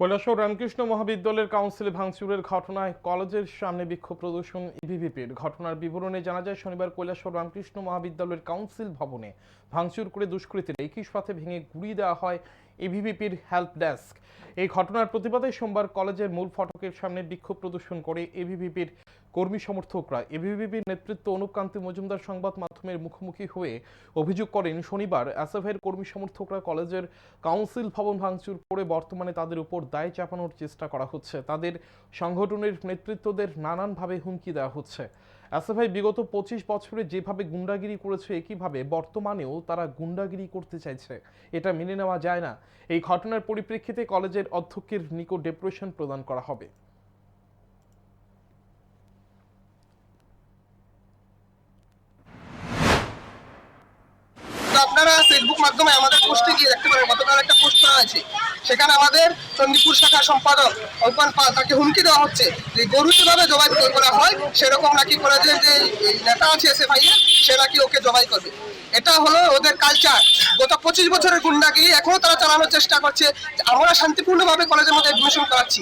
কৈলাসহর রামকৃষ্ণ মহাবিদ্যালয়ের কাউন্সিলে ভাঙচুরের ঘটনায় কলেজের সামনে বিক্ষোভ প্রদর্শন ইভিভিপির। ঘটনার বিবরণে জানা যায়, শনিবার কৈলাসহর রামকৃষ্ণ মহাবিদ্যালয়ের কাউন্সিল ভবনে ভাঙচুর করে দুষ্কৃতীরা একই সাথে ভেঙে গুঁড়িয়ে দেওয়া হয়। ইভিভিপির হেল্প ডেস্ক। এই ঘটনার প্রতিবাদে সোমবার কলেজের মূল ফটকের সামনে বিক্ষোভ প্রদর্শন করে এভিভিপির কর্মী সমর্থকরা। এভিভিপির নেতৃত্ব অনুপকান্তি মজুমদার সংবাদ মাধ্যমের মুখোমুখি হয়ে অভিযোগ করেন, শনিবার এসএফের কর্মী সমর্থকরা কলেজের কাউন্সিল ভবন ভাঙচুর করে বর্তমানে তাদের উপর দায় চাপানোর চেষ্টা করা হচ্ছে। তাদের সংগঠনের নেতৃত্বদের নানানভাবে হুমকি দেওয়া হচ্ছে। এসএফআই বিগত পঁচিশ বছরে যেভাবে গুন্ডাগিরি করেছে, একইভাবে বর্তমানেও তারা গুন্ডাগিরি করতে চাইছে। এটা মেনে নেওয়া যায় না। এই ঘটনার পরিপ্রেক্ষিতে কলেজের অধ্যক্ষের নিকট ডেপুটেশন প্রদান করা হবে। আপনারা ফেসবুক মাধ্যমে আমাদের পোস্টে গিয়ে দেখতে পারেন, গতকাল একটা পোস্ট করা আছে সেখানে আমাদের চণ্ডীপুর শাখার সম্পাদক অর্পণ পাল, তাকে হুমকি দেওয়া হচ্ছে যে গরু যেভাবে জবাই করা হয়, সেরকম নাকি কলেজের যে এই নেতা আছে এসে ভাইয়া সে নাকি ওকে জবাই করবে। এটা হলো ওদের কালচার গত পঁচিশ বছরের গুন্ডাগিরি এখনও তারা চালানোর চেষ্টা করছে। আমরা শান্তিপূর্ণভাবে কলেজের মধ্যে এডমিশন করাচ্ছি।